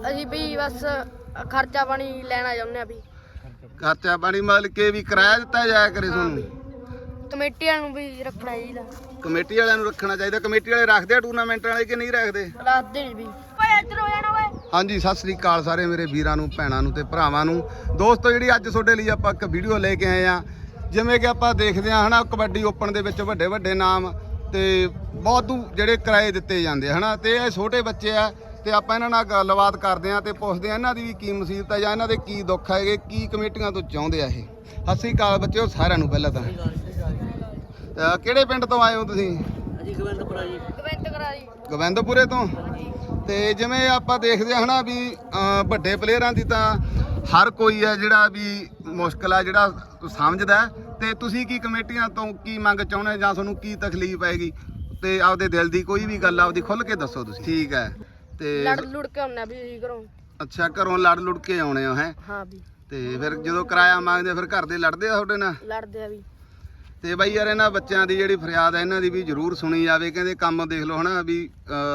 ਅਸੀਂ ਵੀ ਬਸ ਖਰਚਾ ਪਾਣੀ ਲੈਣਾ ਚਾਹੁੰਦੇ ਆ ਵੀ। ਖਰਚਾ ਪਾਣੀ ਮਤਲਬ ਕਿ ਵੀ ਕਿਰਾਇਆ ਦਿੱਤਾ ਜਾਇਆ ਕਰੇ ਤੁਹਾਨੂੰ? ਕਮੇਟੀਆਂ ਨੂੰ ਵੀ ਰੱਖਣਾ ਚਾਹੀਦਾ। ਕਮੇਟੀ ਵਾਲਿਆਂ ਨੂੰ ਰੱਖਣਾ ਚਾਹੀਦਾ। ਕਮੇਟੀ ਵਾਲੇ ਰੱਖਦੇ ਆ ਟੂਰਨਾਮੈਂਟ ਵਾਲੇ ਕਿ ਨਹੀਂ ਰੱਖਦੇ? ਰੱਖਦੇ ਨਹੀਂ ਵੀ। ਓਏ ਇੱਧਰ ਹੋ ਜਾਣਾ ਓਏ। ਹਾਂਜੀ ਸਤਿ ਸ੍ਰੀ ਅਕਾਲ ਸਾਰੇ ਮੇਰੇ ਵੀਰਾਂ ਨੂੰ ਭੈਣਾਂ ਨੂੰ ਤੇ ਭਰਾਵਾਂ ਨੂੰ। ਦੋਸਤੋ ਜਿਹੜੀ ਅੱਜ ਤੁਹਾਡੇ ਲਈ ਆਪਾਂ ਇੱਕ ਵੀਡੀਓ ਲੈ ਕੇ ਆਏ ਆ ਜਿਵੇਂ ਕਿ ਆਪਾਂ ਦੇਖਦੇ ਆ ਹਨਾ ਕਬੱਡੀ ਓਪਨ ਦੇ ਵਿੱਚ ਵੱਡੇ ਵੱਡੇ ਨਾਮ ਤੇ ਬਹੁਤ ਜਿਹੜੇ ਕਿਰਾਏ ਦਿੱਤੇ ਜਾਂਦੇ ਆ ਹਨਾ ਤੇ ਇਹ ਛੋਟੇ ਬੱਚੇ ਆ ਤੇ ਆਪਾਂ ਇਹਨਾਂ ਨਾਲ ਗੱਲਬਾਤ ਕਰਦੇ ਆ ਤੇ ਪੁੱਛਦੇ ਆ ਇਹਨਾਂ ਦੀ ਵੀ ਕੀ ਮੁਸੀਬਤ ਹੈ ਜਾਂ ਇਹਨਾਂ ਦੇ ਕੀ ਦੁੱਖ ਹੈਗੇ ਕੀ ਕਮੇਟੀਆਂ ਤੋਂ ਚਾਹੁੰਦੇ ਆ ਇਹ। ਸਤਿ ਸ੍ਰੀ ਅਕਾਲ ਬੱਚਿਓ ਸਾਰਿਆਂ ਨੂੰ ਪਹਿਲਾਂ ਤਾਂ। ਅਹ ਕਿਹੜੇ ਪਿੰਡ ਤੋਂ ਆਏ ਹੋ ਤੁਸੀਂ? ਕਮੈਂਟ ਕਰਾ ਜੀ। ਗੋਬਿੰਦਪੁਰੇ ਤੋਂ? ਤੇ ਜਿਵੇਂ ਆਪਾਂ ਦੇਖਦੇ ਹਾਂ ਹਨਾ ਵੀ ਅਹ ਵੱਡੇ ਪਲੇਅਰਾਂ ਦੀ ਤਾਂ ਹਰ ਕੋਈ ਹੈ ਜਿਹੜਾ ਵੀ ਮੁਸ਼ਕਲ ਆ ਜਿਹੜਾ ਸਮਝਦਾ ਹੈ। ਤੇ ਤੁਸੀਂ ਕੀ ਕਮੇਟੀਆਂ ਤੋਂ ਕੀ ਮੰਗ ਚਾਹੁੰਦੇ ਜਾਂ ਤੁਹਾਨੂੰ ਕੀ ਤਕਲੀਫ ਆਏਗੀ ਤੇ ਆਪਦੇ ਦਿਲ ਦੀ ਕੋਈ ਵੀ ਗੱਲ ਆਪਦੀ ਖੁੱਲ ਕੇ ਦੱਸੋ ਤੁਸੀਂ। ਠੀਕ ਹੈ। ਤੇ ਲੜ ਲੁੜ ਕੇ ਆਉਣਾ ਵੀ ਅਸੀਂ ਘਰੋਂ। ਅੱਛਾ ਘਰੋਂ ਲੜ ਲੁੜ ਕੇ ਆਉਣੇ ਹੋ ਹੈ? ਹਾਂ ਵੀ। ਤੇ ਫਿਰ ਜਦੋਂ ਕਿਰਾਇਆ ਮੰਗਦੇ ਫਿਰ ਘਰ ਦੇ ਲੜਦੇ ਆ ਤੁਹਾਡੇ ਨਾਲ? ਲੜਦੇ ਆ ਵੀ। ਤੇ ਬਾਈ ਯਾਰ ਇਹਨਾਂ ਬੱਚਿਆਂ ਦੀ ਜਿਹੜੀ ਫਰਿਆਦ ਹੈ ਇਹਨਾਂ ਦੀ ਵੀ ਜ਼ਰੂਰ ਸੁਣੀ ਜਾਵੇ। ਕਹਿੰਦੇ ਕੰਮ ਦੇਖ ਲਓ ਹਨਾ ਵੀ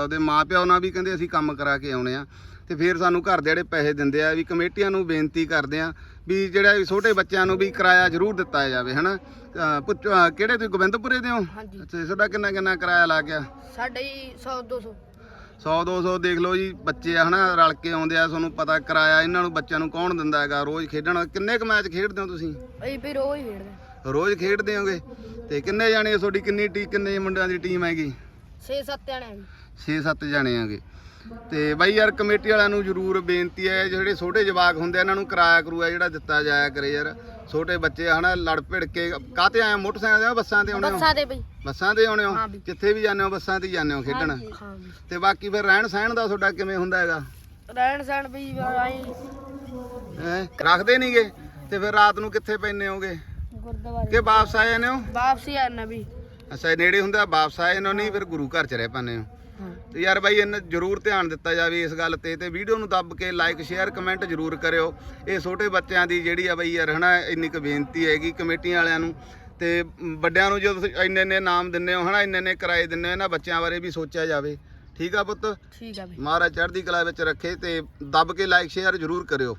ਉਹਦੇ ਮਾਪਿਓ ਨਾਲ ਵੀ ਕਹਿੰਦੇ ਅਸੀਂ ਕੰਮ ਕਰਾ ਕੇ ਆਉਣੇ ਆ। ਤੇ ਫਿਰ ਸਾਨੂੰ ਘਰ ਦੇ ਜਿਹੜੇ ਪੈਸੇ ਦਿੰਦੇ ਆ ਵੀ ਕਮੇਟੀਆਂ ਨੂੰ ਬੇਨਤੀ ਕਰਦੇ ਆ ਵੀ ਜਿਹੜਾ ਵੀ ਛੋਟੇ ਬੱਚਿਆਂ ਨੂੰ ਵੀ ਕਿਰਾਇਆ ਜ਼ਰੂਰ ਦਿੱਤਾ ਜਾਵੇ ਹਨਾ? ਪੁੱਛ- ਕਿਹੜੇ ਤੁਸੀਂ ਗੋਬਿੰਦਪੁਰੇ ਦੇ ਹੋ? ਹਾਂਜੀ। ਅੱਛਾ ਤੁਹਾਡਾ ਕਿੰਨਾ ਕਿੰਨਾ ਕਿਰਾਇਆ ਲੱਗ ਗਿਆ? ਸਾਡੇ ਹੀ 100 200 100 200 ਦੇਖ ਲਓ ਜੀ ਬੱਚੇ ਆ ਹਨਾ ਰਲ ਕੇ ਆਉਂਦੇ ਆ ਤੁਹਾਨੂੰ ਪਤਾ ਕਿਰਾਇਆ ਇਹਨਾਂ ਨੂੰ ਬੱਚਿਆਂ ਨੂੰ ਕੌਣ ਦਿੰਦਾ ਹੈਗਾ ਰੋਜ਼ ਖੇਡਣ ਕਿੰਨੇ ਕੁ ਮੈਚ ਖੇਡਦੇ ਹੋ ਤੁਸੀਂ? ਅਸੀਂ ਵੀ ਰੋਜ਼ ਹੀ ਖੇਡਦੇ ਰੋਜ਼ ਖੇਡਦੇ ਹੋਗੇ? ਤੇ ਕਿੰਨੇ ਜਾਣੇ ਤੁਹਾਡੀ ਕਿੰਨੀ ਟੀ ਕਿੰਨੇ ਮੁੰਡਿਆਂ ਦੀ ਟੀਮ ਹੈਗੀ? 6 7 ਜਣੇ ਆ ਵੀ 6-7 ਜਾਣੇ ਆਗੇ। ਤੇ ਬਾਈ ਯਾਰ ਕਮੇਟੀ ਵਾਲਿਆਂ ਨੂੰ ਜ਼ਰੂਰ ਬੇਨਤੀ ਹੈ ਜਿਹੜੇ ਛੋਟੇ ਜਵਾਕ ਹੁੰਦੇ ਆ, ਇਹਨਾਂ ਨੂੰ ਕਿਰਾਇਆ ਕਰੂਆ ਜਿਹੜਾ ਦਿੱਤਾ ਜਾਇਆ ਕਰੇ ਯਾਰ। ਛੋਟੇ ਬੱਚੇ ਹਨਾ ਲੜ ਭਿੜ ਕੇ ਕਾਤੇ ਆਏ? ਮੋਟਰਸਾਈਕਲ ਤੇ ਬੱਸਾਂ ਤੇ ਆਉਣੇ ਹੋ? ਬੱਸਾਂ ਤੇ ਬਈ। ਬੱਸਾਂ ਤੇ ਆਉਣੇ ਹੋ? ਹਾਂ ਵੀ। ਜਿੱਥੇ ਵੀ ਜਾਂਦੇ ਹੋ ਬੱਸਾਂ ਤੇ ਹੀ ਜਾਂਦੇ ਹੋ ਖੇਡਣ? ਹਾਂ ਤੇ ਬਾਕੀ ਫਿਰ ਰਹਿਣ ਸਹਿਣ ਦਾ ਤੁਹਾਡਾ ਕਿਵੇਂ ਹੁੰਦਾ ਹੈਗਾ? ਰਹਿਣ ਸਹਿਣ ਵੀ ਆਈ ਹੈਂ? ਰੱਖਦੇ ਨਹੀਂਗੇ ਤੇ ਫਿਰ ਰਾਤ ਨੂੰ ਕਿੱਥੇ ਪੈਂਦੇ ਹੋਗੇ? ਗੁਰਦੁਆਰੇ। ਕਿ ਵਾਪਸ ਆ ਜਾਂਦੇ ਹੋ? ਵਾਪਸੀ ਆਣਾ ਵੀ ਅੱਛਾ ਇਹ ਨੇੜੇ ਹੁੰਦਾ ਵਾਪਸ ਆ ਜਾਂਦੇ ਹੋ? ਨਹੀਂ ਫਿਰ ਗੁਰੂ ਘਰ ਚ ਰਹਿ ਹੋ ਹਾਂ। ਤੇ ਯਾਰ ਬਾਈ ਇਹਨਾਂ ਜ਼ਰੂਰ ਧਿਆਨ ਦਿੱਤਾ ਜਾਵੇ ਇਸ ਗੱਲ ਤੇ ਤੇ ਵੀਡੀਓ ਨੂੰ ਦੱਬ ਕੇ ਲਾਈਕ ਸ਼ੇਅਰ ਕਮੈਂਟ ਜ਼ਰੂਰ ਕਰਿਓ। ਇਹ ਛੋਟੇ ਬੱਚਿਆਂ ਦੀ ਜਿਹੜੀ ਆ ਬਈ ਯਾਰ ਹਨਾ ਇੰਨੀ ਕੁ ਬੇਨਤੀ ਹੈਗੀ ਕਮੇਟੀਆਂ ਵਾਲਿਆਂ ਨੂੰ। ਤੇ ਵੱਡਿਆਂ ਨੂੰ ਜਦੋਂ ਤੁਸੀਂ ਇੰਨੇ ਇੰਨੇ ਨਾਮ ਦਿੰਦੇ ਹੋ ਹਨਾ ਇੰਨੇ ਇੰਨੇ ਕਿਰਾਏ ਦਿੰਦੇ ਹੋ ਇਹਨਾਂ ਬੱਚਿਆਂ ਬਾਰੇ ਵੀ ਸੋਚਿਆ ਜਾਵੇ। ਠੀਕ ਆ ਪੁੱਤ? ਠੀਕ ਆ ਬਈ। ਮਹਾਰਾਜ ਚੜ੍ਹਦੀ ਕਲਾ ਵਿੱਚ ਰੱਖੇ ਤੇ ਦੱਬ ਕੇ ਲਾਈਕ ਸ਼ੇਅਰ ਜ਼ਰੂਰ ਕਰਿਓ।